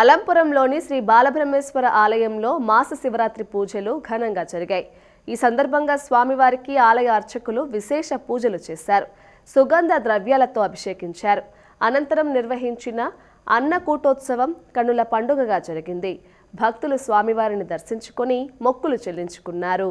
అలంపురంలోని శ్రీ బాలబ్రహ్మేశ్వర ఆలయంలో మాస శివరాత్రి పూజలు ఘనంగా జరిగాయి ఈ సందర్భంగా స్వామివారికి ఆలయ అర్చకులు విశేష పూజలు చేశారు సుగంధ ద్రవ్యాలతో అభిషేకించారు అనంతరం నిర్వహించిన అన్నకూటోత్సవం కనుల పండుగగా జరిగింది భక్తులు స్వామివారిని దర్శించుకొని మొక్కులు చెల్లించుకున్నారు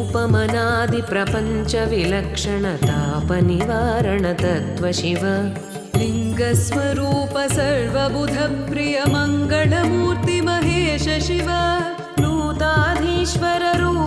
रूपमनादिप्रपञ्चविलक्षणतापनिवारणतत्त्वशिव लिङ्गस्वरूप सर्वबुधप्रियमङ्गलमूर्तिमहेश शिव नूताधीश्वररूप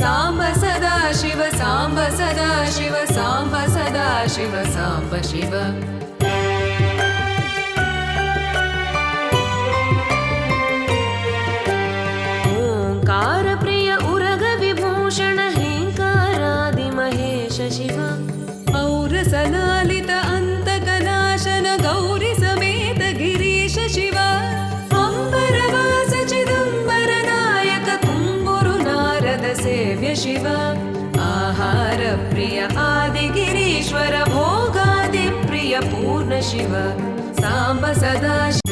साम्ब सदा शिव साम्ब सदा शिव साम्ब सदा शिव साम्ब शिव ॐकारप्रिय महेश शिव सेव्य शिव आहारप्रिय आदिगिरीश्वर भोगादिप्रिय पूर्ण शिव साम्ब सदा